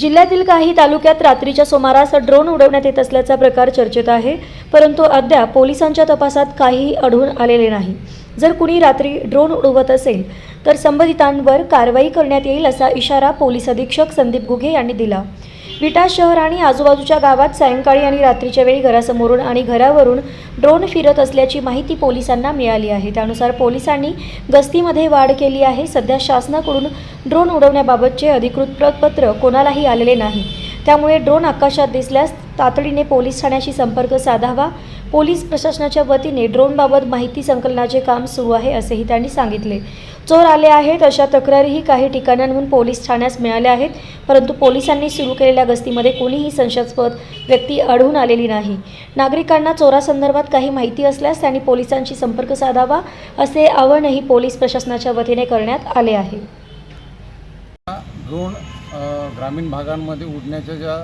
जिल्ह्यातील काही तालुक्यात रात्रीच्या सुमारास ड्रोन उडवण्यात येत असल्याचा प्रकार चर्चेत आहे परंतु अद्याप पोलिसांच्या तपासात काहीही आढळून आलेले नाही. जर कुणी रात्री ड्रोन उडवत असेल तर संबंधितांवर कारवाई करण्यात येईल असा इशारा पोलीस अधीक्षक संदीप घुगे यांनी दिला. विटा शहर आणि आजूबाजूच्या गावात सायंकाळी आणि रात्रीच्या वेळी घरासमोरून आणि घरावरून ड्रोन फिरत असल्याची माहिती पोलिसांना मिळाली आहे. त्यानुसार पोलिसांनी गस्तीमध्ये वाढ केली आहे. सध्या शासनाकडून ड्रोन उडवण्याबाबतचे अधिकृत प्रपत्र कोणालाही आलेले नाही. त्यामुळे ड्रोन आकाशात दिसल्यास तातडीने पोलीस ठाण्याशी संपर्क साधावा. पोलीस प्रशासनाच्या वतीने ड्रोनबाबत माहिती संकलनाचे काम सुरू आहे असेही त्यांनी सांगितले. चोर आले आहेत अशा तक्रारीही काही ठिकाणांहून पोलीस ठाण्यास मिळाल्या आहेत परंतु पोलिसांनी सुरू केलेल्या गस्तीमध्ये कोणीही संशयास्पद व्यक्ती आढळून आलेली नाही. नागरिकांना चोरासंदर्भात काही माहिती असल्यास त्यांनी पोलिसांशी संपर्क साधावा असे आवाहनही पोलीस प्रशासनाच्या वतीने करण्यात आले आहे. ड्रोन ग्रामीण भागांमध्ये उडण्याच्या ज्या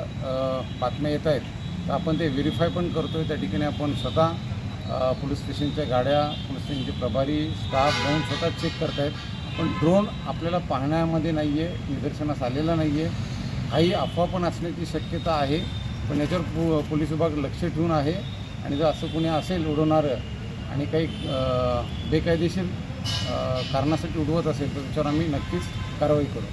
बातम्या येत आहेत तर आपण ते व्हेरीफाय पण करतो आहे त्या ठिकाणी आपण स्वतः पोलीस स्टेशनच्या गाड्या पोलीस स्टेशनचे प्रभारी स्टाफ जाऊन स्वतः चेक करत आहेत पण ड्रोन आपल्याला पाहण्यामध्ये नाही आहे निदर्शनास आलेला नाही आहे काही अफवा पण असण्याची शक्यता आहे. पण याच्यावर पो पोलीस विभाग लक्ष ठेवून आहे. आणि जर असं कोणी असेल उडवणारं आणि काही बेकायदेशीर कारणासाठी उडवत असेल तर त्याच्यावर आम्ही नक्कीच कारवाई करू.